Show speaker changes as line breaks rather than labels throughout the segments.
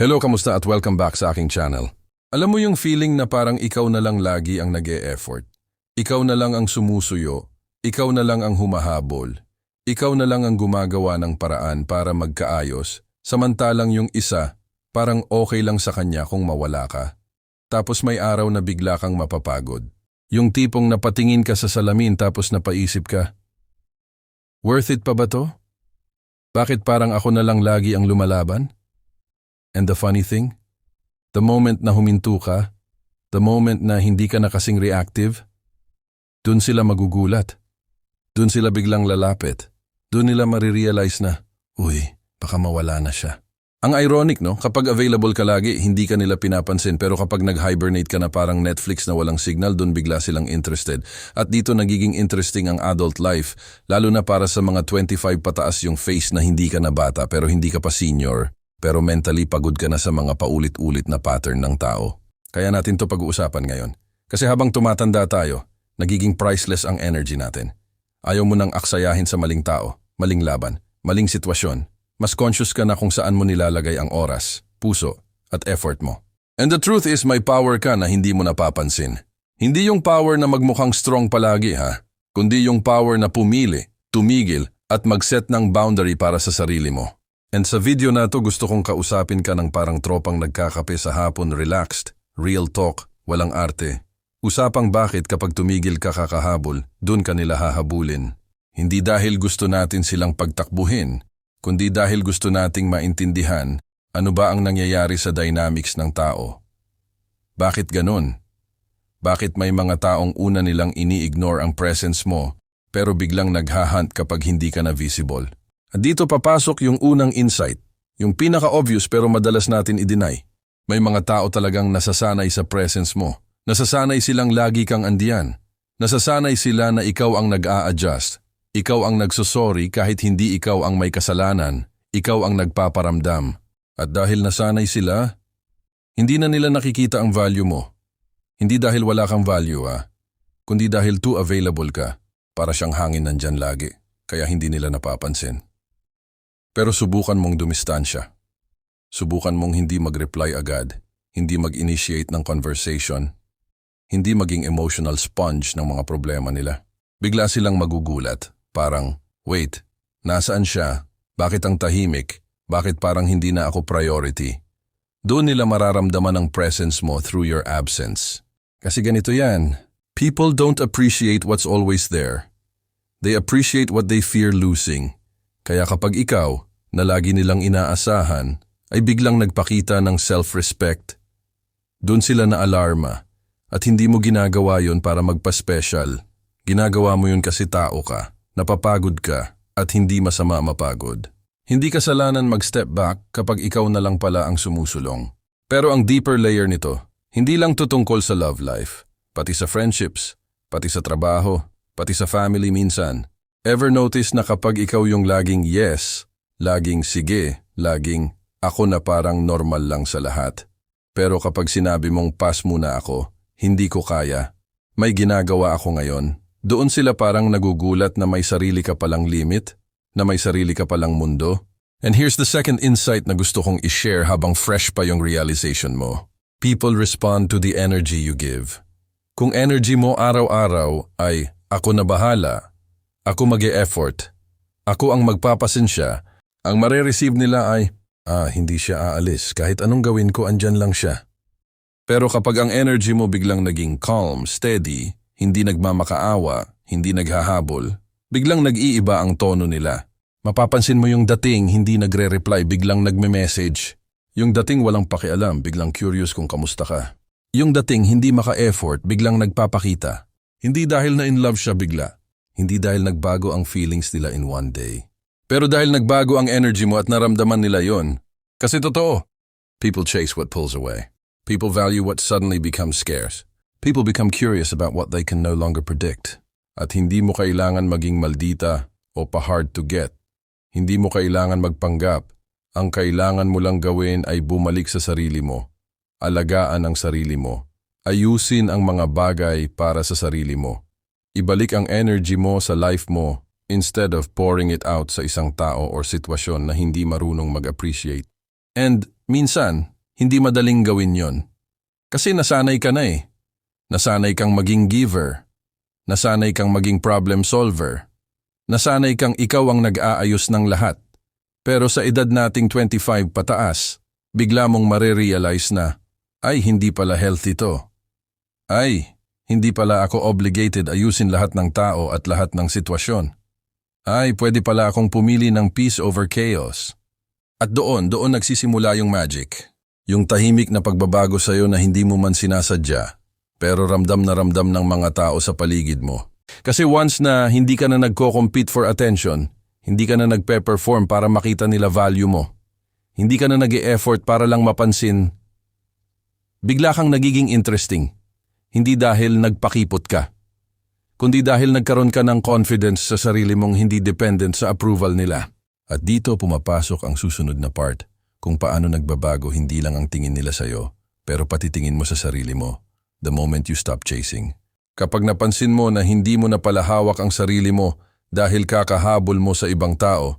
Hello, kamusta at welcome back sa aking channel. Alam mo yung feeling na parang ikaw na lang lagi ang nag effort Ikaw na lang ang sumusuyo. Ikaw na lang ang humahabol. Ikaw na lang ang gumagawa ng paraan para magkaayos. Samantalang yung isa, parang okay lang sa kanya kung mawala ka. Tapos may araw na bigla kang mapapagod. Yung tipong napatingin ka sa salamin tapos napaisip ka, Worth it pa ba to? Bakit parang ako na lang lagi ang lumalaban? And the funny thing? The moment na huminto ka, the moment na hindi ka na kasing reactive, dun sila magugulat. Dun sila biglang lalapit. Dun nila marirealize na, uy, baka mawala na siya. Ang ironic, no? Kapag available ka lagi, hindi ka nila pinapansin. Pero kapag nag-hibernate ka na parang Netflix na walang signal, doon bigla silang interested. At dito nagiging interesting ang adult life. Lalo na para sa mga 25 pataas yung face na hindi ka na bata pero hindi ka pa senior. Pero mentally pagod ka na sa mga paulit-ulit na pattern ng tao. Kaya natin to pag-uusapan ngayon. Kasi habang tumatanda tayo, nagiging priceless ang energy natin. Ayaw mo nang aksayahin sa maling tao, maling laban, maling sitwasyon, mas conscious ka na kung saan mo nilalagay ang oras, puso, at effort mo. And the truth is may power ka na hindi mo napapansin. Hindi yung power na magmukhang strong palagi ha, kundi yung power na pumili, tumigil, at mag-set ng boundary para sa sarili mo. And sa video na to gusto kong kausapin ka ng parang tropang nagkakape sa hapon relaxed, real talk, walang arte. Usapang bakit kapag tumigil ka kakahabol, dun ka nila hahabulin. Hindi dahil gusto natin silang pagtakbuhin, kundi dahil gusto nating maintindihan ano ba ang nangyayari sa dynamics ng tao. Bakit ganun? Bakit may mga taong una nilang ini-ignore ang presence mo pero biglang naghahunt kapag hindi ka na visible? Dito papasok yung unang insight, yung pinaka-obvious pero madalas natin i-deny. May mga tao talagang nasasanay sa presence mo. Nasasanay silang lagi kang andiyan. Nasasanay sila na ikaw ang nag-a-adjust ikaw ang nagsosorry kahit hindi ikaw ang may kasalanan, ikaw ang nagpaparamdam. At dahil nasanay sila, hindi na nila nakikita ang value mo. Hindi dahil wala kang value ah, kundi dahil too available ka para siyang hangin nandyan lagi, kaya hindi nila napapansin. Pero subukan mong dumistansya. Subukan mong hindi mag-reply agad, hindi mag-initiate ng conversation, hindi maging emotional sponge ng mga problema nila. Bigla silang magugulat Parang, wait, nasaan siya? Bakit ang tahimik? Bakit parang hindi na ako priority? Doon nila mararamdaman ang presence mo through your absence. Kasi ganito yan. People don't appreciate what's always there. They appreciate what they fear losing. Kaya kapag ikaw, na lagi nilang inaasahan, ay biglang nagpakita ng self-respect. Doon sila na alarma. At hindi mo ginagawa yon para magpa-special. Ginagawa mo yun kasi tao ka napapagod ka at hindi masama mapagod. Hindi kasalanan mag-step back kapag ikaw na lang pala ang sumusulong. Pero ang deeper layer nito, hindi lang tutungkol sa love life, pati sa friendships, pati sa trabaho, pati sa family minsan. Ever notice na kapag ikaw yung laging yes, laging sige, laging ako na parang normal lang sa lahat. Pero kapag sinabi mong pass muna ako, hindi ko kaya, may ginagawa ako ngayon doon sila parang nagugulat na may sarili ka palang limit, na may sarili ka palang mundo. And here's the second insight na gusto kong i-share habang fresh pa yung realization mo. People respond to the energy you give. Kung energy mo araw-araw ay ako na bahala, ako mag effort ako ang magpapasensya, ang marireceive nila ay, ah, hindi siya aalis, kahit anong gawin ko andyan lang siya. Pero kapag ang energy mo biglang naging calm, steady, hindi nagmamakaawa, hindi naghahabol, biglang nag-iiba ang tono nila. Mapapansin mo yung dating hindi nagre-reply, biglang nagme-message. Yung dating walang pakialam, biglang curious kung kamusta ka. Yung dating hindi maka-effort, biglang nagpapakita. Hindi dahil na in love siya bigla. Hindi dahil nagbago ang feelings nila in one day. Pero dahil nagbago ang energy mo at naramdaman nila yon. Kasi totoo, people chase what pulls away. People value what suddenly becomes scarce. People become curious about what they can no longer predict. At hindi mo kailangan maging maldita o pa-hard to get. Hindi mo kailangan magpanggap. Ang kailangan mo lang gawin ay bumalik sa sarili mo. Alagaan ang sarili mo. Ayusin ang mga bagay para sa sarili mo. Ibalik ang energy mo sa life mo instead of pouring it out sa isang tao or sitwasyon na hindi marunong mag-appreciate. And minsan, hindi madaling gawin yon. Kasi nasanay ka na eh. Nasanay kang maging giver. Nasanay kang maging problem solver. Nasanay kang ikaw ang nag-aayos ng lahat. Pero sa edad nating 25 pataas, bigla mong marirealize na, ay hindi pala healthy to. Ay, hindi pala ako obligated ayusin lahat ng tao at lahat ng sitwasyon. Ay, pwede pala akong pumili ng peace over chaos. At doon, doon nagsisimula yung magic. Yung tahimik na pagbabago sa'yo na hindi mo man sinasadya, pero ramdam na ramdam ng mga tao sa paligid mo. Kasi once na hindi ka na nagko-compete for attention, hindi ka na nagpe-perform para makita nila value mo. Hindi ka na nag effort para lang mapansin. Bigla kang nagiging interesting. Hindi dahil nagpakipot ka. Kundi dahil nagkaroon ka ng confidence sa sarili mong hindi dependent sa approval nila. At dito pumapasok ang susunod na part, kung paano nagbabago hindi lang ang tingin nila sa'yo, pero pati tingin mo sa sarili mo, the moment you stop chasing. Kapag napansin mo na hindi mo na pala hawak ang sarili mo dahil kakahabol mo sa ibang tao,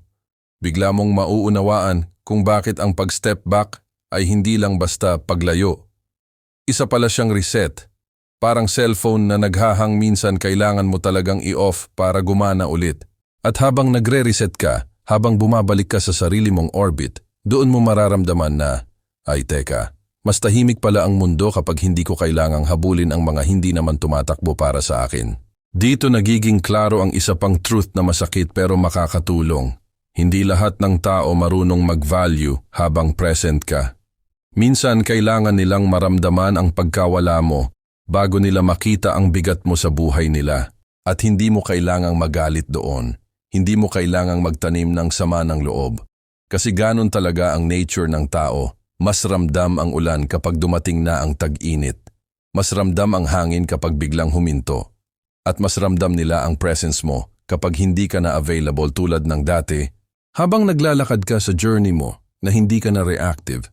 bigla mong mauunawaan kung bakit ang pag-step back ay hindi lang basta paglayo. Isa pala siyang reset. Parang cellphone na naghahang minsan kailangan mo talagang i-off para gumana ulit. At habang nagre-reset ka, habang bumabalik ka sa sarili mong orbit, doon mo mararamdaman na, ay teka, mas tahimik pala ang mundo kapag hindi ko kailangang habulin ang mga hindi naman tumatakbo para sa akin. Dito nagiging klaro ang isa pang truth na masakit pero makakatulong. Hindi lahat ng tao marunong mag-value habang present ka. Minsan kailangan nilang maramdaman ang pagkawala mo bago nila makita ang bigat mo sa buhay nila. At hindi mo kailangang magalit doon. Hindi mo kailangang magtanim ng sama ng loob. Kasi ganon talaga ang nature ng tao. Mas ramdam ang ulan kapag dumating na ang tag-init. Mas ramdam ang hangin kapag biglang huminto. At mas ramdam nila ang presence mo kapag hindi ka na available tulad ng dati. Habang naglalakad ka sa journey mo na hindi ka na reactive,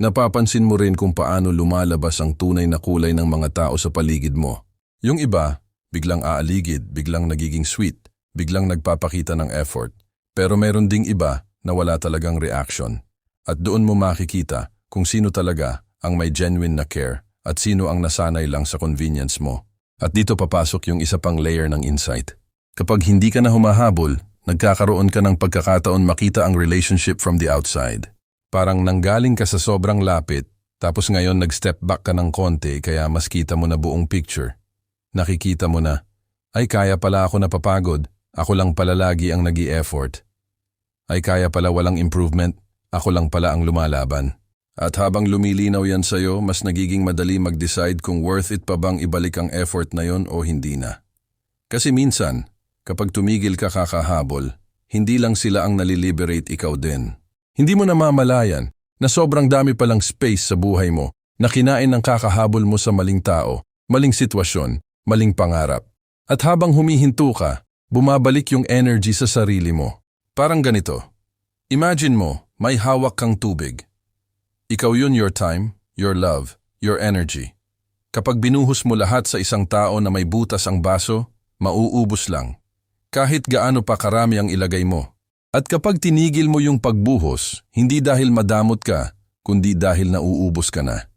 napapansin mo rin kung paano lumalabas ang tunay na kulay ng mga tao sa paligid mo. Yung iba, biglang aaligid, biglang nagiging sweet biglang nagpapakita ng effort. Pero meron ding iba na wala talagang reaction. At doon mo makikita kung sino talaga ang may genuine na care at sino ang nasanay lang sa convenience mo. At dito papasok yung isa pang layer ng insight. Kapag hindi ka na humahabol, nagkakaroon ka ng pagkakataon makita ang relationship from the outside. Parang nanggaling ka sa sobrang lapit, tapos ngayon nag-step back ka ng konti kaya mas kita mo na buong picture. Nakikita mo na, ay kaya pala ako napapagod, ako lang pala lagi ang nag effort Ay kaya pala walang improvement, ako lang pala ang lumalaban. At habang lumilinaw yan sa'yo, mas nagiging madali mag-decide kung worth it pa bang ibalik ang effort na yon o hindi na. Kasi minsan, kapag tumigil ka kakahabol, hindi lang sila ang naliliberate ikaw din. Hindi mo namamalayan na sobrang dami palang space sa buhay mo na kinain ng kakahabol mo sa maling tao, maling sitwasyon, maling pangarap. At habang humihinto ka, bumabalik yung energy sa sarili mo. Parang ganito. Imagine mo, may hawak kang tubig. Ikaw yun your time, your love, your energy. Kapag binuhos mo lahat sa isang tao na may butas ang baso, mauubos lang. Kahit gaano pa karami ang ilagay mo. At kapag tinigil mo yung pagbuhos, hindi dahil madamot ka, kundi dahil nauubos ka na.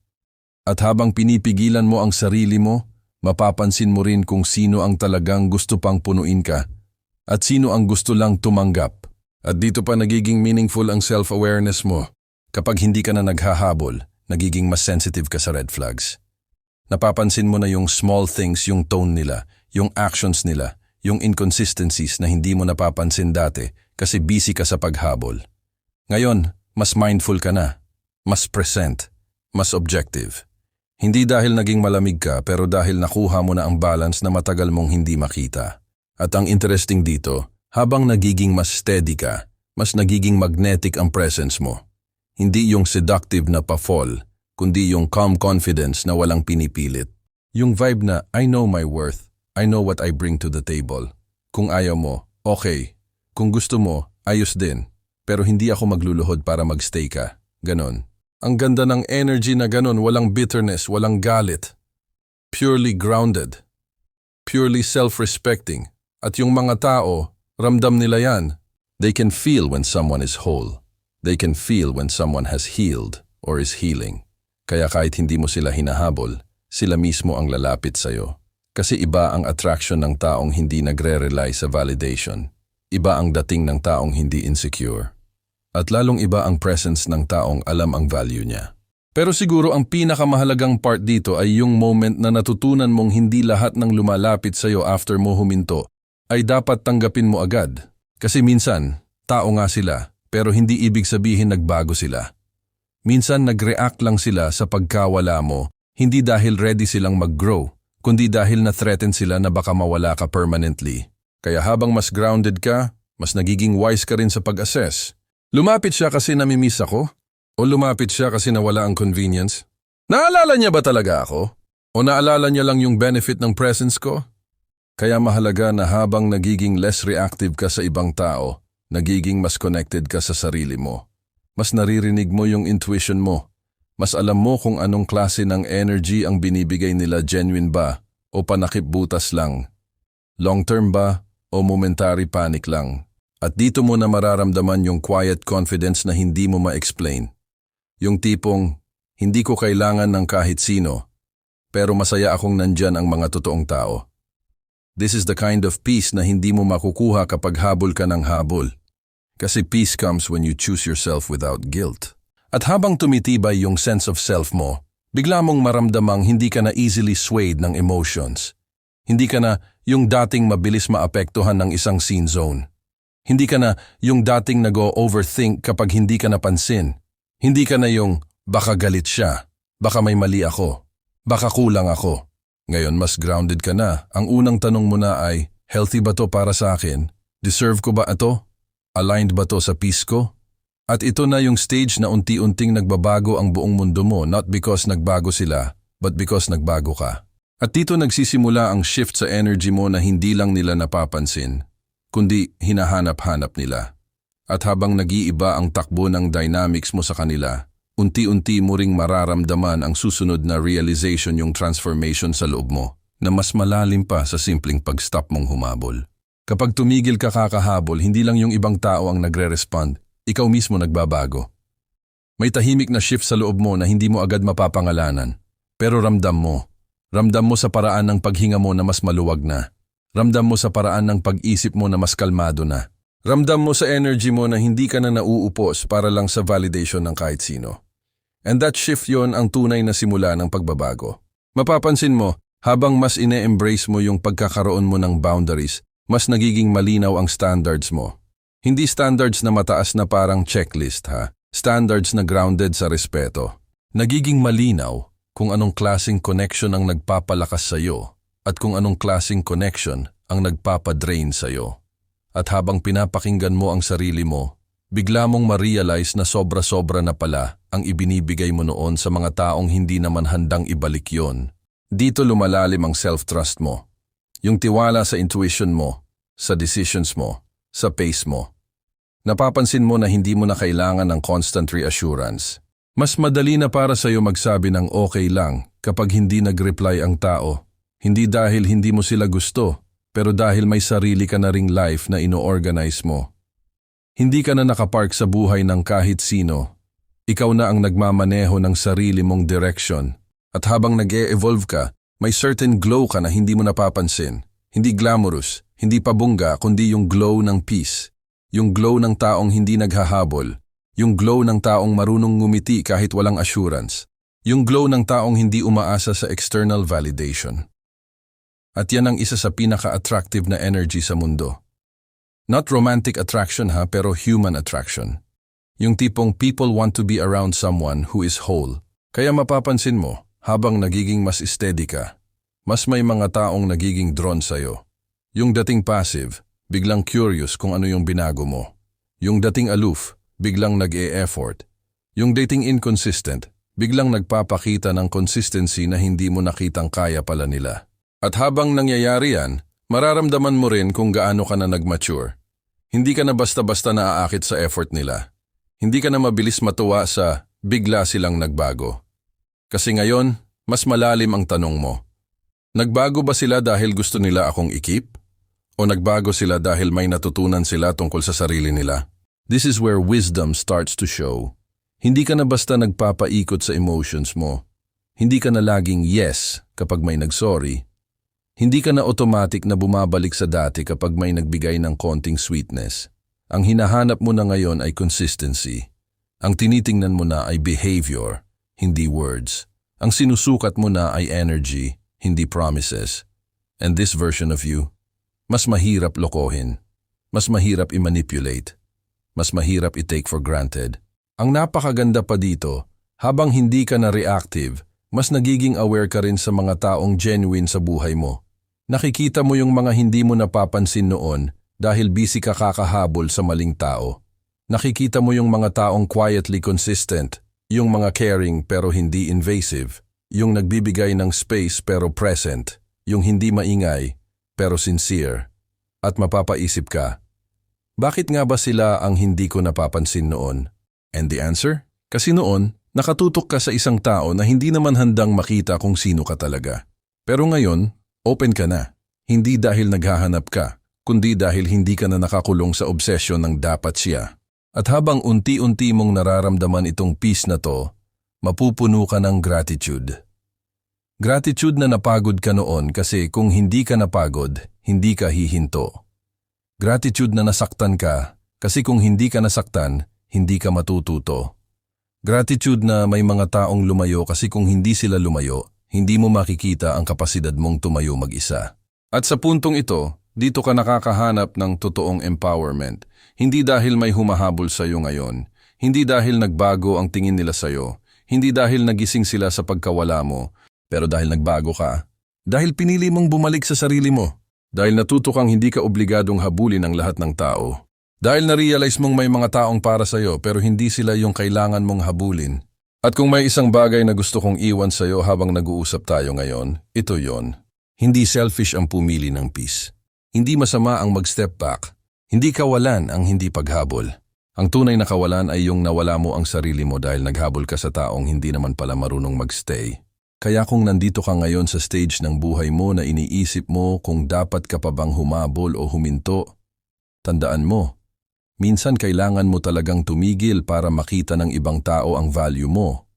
At habang pinipigilan mo ang sarili mo, mapapansin mo rin kung sino ang talagang gusto pang punuin ka at sino ang gusto lang tumanggap. At dito pa nagiging meaningful ang self-awareness mo. Kapag hindi ka na naghahabol, nagiging mas sensitive ka sa red flags. Napapansin mo na yung small things, yung tone nila, yung actions nila, yung inconsistencies na hindi mo napapansin dati kasi busy ka sa paghabol. Ngayon, mas mindful ka na, mas present, mas objective. Hindi dahil naging malamig ka pero dahil nakuha mo na ang balance na matagal mong hindi makita. At ang interesting dito, habang nagiging mas steady ka, mas nagiging magnetic ang presence mo. Hindi yung seductive na pa-fall, kundi yung calm confidence na walang pinipilit. Yung vibe na I know my worth, I know what I bring to the table. Kung ayaw mo, okay. Kung gusto mo, ayos din. Pero hindi ako magluluhod para magstay ka. Ganon. Ang ganda ng energy na ganon, walang bitterness, walang galit. Purely grounded. Purely self-respecting. At yung mga tao, ramdam nila yan. They can feel when someone is whole. They can feel when someone has healed or is healing. Kaya kahit hindi mo sila hinahabol, sila mismo ang lalapit sa'yo. Kasi iba ang attraction ng taong hindi nagre-rely sa validation. Iba ang dating ng taong hindi insecure. At lalong iba ang presence ng taong alam ang value niya. Pero siguro ang pinakamahalagang part dito ay yung moment na natutunan mong hindi lahat ng lumalapit sa'yo after mo huminto ay dapat tanggapin mo agad. Kasi minsan, tao nga sila, pero hindi ibig sabihin nagbago sila. Minsan nag-react lang sila sa pagkawala mo, hindi dahil ready silang mag-grow, kundi dahil na-threaten sila na baka mawala ka permanently. Kaya habang mas grounded ka, mas nagiging wise ka rin sa pag-assess. Lumapit siya kasi namimiss ako? O lumapit siya kasi nawala ang convenience? Naalala niya ba talaga ako? O naalala niya lang yung benefit ng presence ko? Kaya mahalaga na habang nagiging less reactive ka sa ibang tao, nagiging mas connected ka sa sarili mo. Mas naririnig mo yung intuition mo. Mas alam mo kung anong klase ng energy ang binibigay nila genuine ba o panakip butas lang. Long term ba o momentary panic lang. At dito mo na mararamdaman yung quiet confidence na hindi mo ma-explain. Yung tipong, hindi ko kailangan ng kahit sino, pero masaya akong nandyan ang mga totoong tao. This is the kind of peace na hindi mo makukuha kapag habol ka ng habol. Kasi peace comes when you choose yourself without guilt. At habang tumitibay yung sense of self mo, bigla mong maramdamang hindi ka na easily swayed ng emotions. Hindi ka na yung dating mabilis maapektuhan ng isang scene zone. Hindi ka na yung dating nag-overthink kapag hindi ka napansin. Hindi ka na yung baka galit siya, baka may mali ako, baka kulang ako. Ngayon mas grounded ka na. Ang unang tanong mo na ay, healthy ba to para sa akin? Deserve ko ba ito? Aligned ba to sa peace ko? At ito na yung stage na unti-unting nagbabago ang buong mundo mo not because nagbago sila, but because nagbago ka. At dito nagsisimula ang shift sa energy mo na hindi lang nila napapansin, kundi hinahanap-hanap nila. At habang nag-iiba ang takbo ng dynamics mo sa kanila, unti-unti mo ring mararamdaman ang susunod na realization yung transformation sa loob mo na mas malalim pa sa simpleng pag-stop mong humabol. Kapag tumigil ka kakahabol, hindi lang yung ibang tao ang nagre-respond, ikaw mismo nagbabago. May tahimik na shift sa loob mo na hindi mo agad mapapangalanan. Pero ramdam mo. Ramdam mo sa paraan ng paghinga mo na mas maluwag na. Ramdam mo sa paraan ng pag-isip mo na mas kalmado na. Ramdam mo sa energy mo na hindi ka na nauupos para lang sa validation ng kahit sino. And that shift yon ang tunay na simula ng pagbabago. Mapapansin mo, habang mas ine-embrace mo yung pagkakaroon mo ng boundaries, mas nagiging malinaw ang standards mo. Hindi standards na mataas na parang checklist ha, standards na grounded sa respeto. Nagiging malinaw kung anong klasing connection ang nagpapalakas sa'yo at kung anong klasing connection ang nagpapadrain sa'yo. At habang pinapakinggan mo ang sarili mo, bigla mong ma-realize na sobra-sobra na pala ang ibinibigay mo noon sa mga taong hindi naman handang ibalik yon. Dito lumalalim ang self-trust mo. Yung tiwala sa intuition mo, sa decisions mo, sa pace mo. Napapansin mo na hindi mo na kailangan ng constant reassurance. Mas madali na para sa'yo magsabi ng okay lang kapag hindi nag-reply ang tao. Hindi dahil hindi mo sila gusto, pero dahil may sarili ka na ring life na ino-organize mo. Hindi ka na nakapark sa buhay ng kahit sino. Ikaw na ang nagmamaneho ng sarili mong direction. At habang nag evolve ka, may certain glow ka na hindi mo napapansin. Hindi glamorous, hindi pabungga, kundi yung glow ng peace. Yung glow ng taong hindi naghahabol. Yung glow ng taong marunong ngumiti kahit walang assurance. Yung glow ng taong hindi umaasa sa external validation. At yan ang isa sa pinaka-attractive na energy sa mundo. Not romantic attraction ha, pero human attraction. Yung tipong people want to be around someone who is whole. Kaya mapapansin mo, habang nagiging mas steady ka, mas may mga taong nagiging drawn sa'yo. Yung dating passive, biglang curious kung ano yung binago mo. Yung dating aloof, biglang nag-e-effort. Yung dating inconsistent, biglang nagpapakita ng consistency na hindi mo nakitang kaya pala nila. At habang nangyayari yan, mararamdaman mo rin kung gaano ka na nag-mature. Hindi ka na basta-basta naaakit sa effort nila. Hindi ka na mabilis matuwa sa bigla silang nagbago. Kasi ngayon, mas malalim ang tanong mo. Nagbago ba sila dahil gusto nila akong ikip? O nagbago sila dahil may natutunan sila tungkol sa sarili nila? This is where wisdom starts to show. Hindi ka na basta nagpapaikot sa emotions mo. Hindi ka na laging yes kapag may nagsorry. Hindi ka na automatic na bumabalik sa dati kapag may nagbigay ng konting sweetness. Ang hinahanap mo na ngayon ay consistency. Ang tinitingnan mo na ay behavior, hindi words. Ang sinusukat mo na ay energy, hindi promises. And this version of you, mas mahirap lokohin. Mas mahirap i-manipulate. Mas mahirap i-take for granted. Ang napakaganda pa dito, habang hindi ka na reactive, mas nagiging aware ka rin sa mga taong genuine sa buhay mo. Nakikita mo yung mga hindi mo napapansin noon dahil busy ka kakahabol sa maling tao. Nakikita mo yung mga taong quietly consistent, yung mga caring pero hindi invasive, yung nagbibigay ng space pero present, yung hindi maingay pero sincere. At mapapaisip ka, bakit nga ba sila ang hindi ko napapansin noon? And the answer? Kasi noon, nakatutok ka sa isang tao na hindi naman handang makita kung sino ka talaga. Pero ngayon, open ka na. Hindi dahil naghahanap ka, kundi dahil hindi ka na nakakulong sa obsesyon ng dapat siya. At habang unti-unti mong nararamdaman itong peace na to, mapupuno ka ng gratitude. Gratitude na napagod ka noon kasi kung hindi ka napagod, hindi ka hihinto. Gratitude na nasaktan ka kasi kung hindi ka nasaktan, hindi ka matututo. Gratitude na may mga taong lumayo kasi kung hindi sila lumayo, hindi mo makikita ang kapasidad mong tumayo mag-isa. At sa puntong ito, dito ka nakakahanap ng totoong empowerment. Hindi dahil may humahabol sa iyo ngayon. Hindi dahil nagbago ang tingin nila sa iyo. Hindi dahil nagising sila sa pagkawala mo. Pero dahil nagbago ka. Dahil pinili mong bumalik sa sarili mo. Dahil natuto kang hindi ka obligadong habulin ang lahat ng tao. Dahil na-realize mong may mga taong para sa iyo pero hindi sila yung kailangan mong habulin. At kung may isang bagay na gusto kong iwan sa iyo habang nag-uusap tayo ngayon, ito yon. Hindi selfish ang pumili ng peace. Hindi masama ang mag-step back. Hindi kawalan ang hindi paghabol. Ang tunay na kawalan ay yung nawala mo ang sarili mo dahil naghabol ka sa taong hindi naman pala marunong magstay. Kaya kung nandito ka ngayon sa stage ng buhay mo na iniisip mo kung dapat ka pa bang humabol o huminto, tandaan mo, minsan kailangan mo talagang tumigil para makita ng ibang tao ang value mo.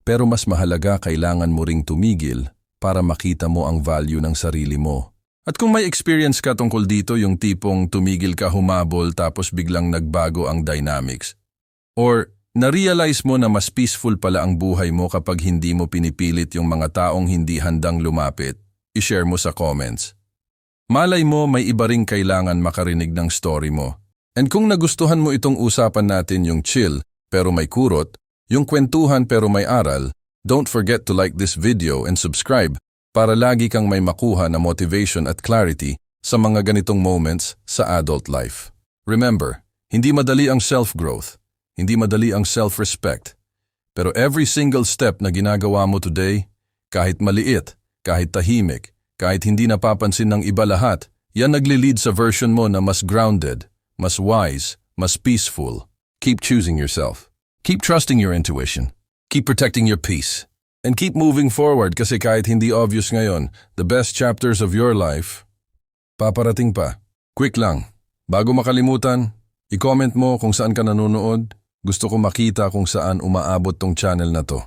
Pero mas mahalaga kailangan mo ring tumigil para makita mo ang value ng sarili mo. At kung may experience ka tungkol dito yung tipong tumigil ka humabol tapos biglang nagbago ang dynamics. Or na-realize mo na mas peaceful pala ang buhay mo kapag hindi mo pinipilit yung mga taong hindi handang lumapit, i-share mo sa comments. Malay mo may iba ring kailangan makarinig ng story mo. And kung nagustuhan mo itong usapan natin yung chill pero may kurot, yung kwentuhan pero may aral, don't forget to like this video and subscribe para lagi kang may makuha na motivation at clarity sa mga ganitong moments sa adult life. Remember, hindi madali ang self-growth, hindi madali ang self-respect, pero every single step na ginagawa mo today, kahit maliit, kahit tahimik, kahit hindi napapansin ng iba lahat, yan nagli-lead sa version mo na mas grounded, mas wise, mas peaceful. Keep choosing yourself. Keep trusting your intuition. Keep protecting your peace. And keep moving forward kasi kahit hindi obvious ngayon, the best chapters of your life, paparating pa. Quick lang, bago makalimutan, i-comment mo kung saan ka nanonood. Gusto ko makita kung saan umaabot tong channel na to.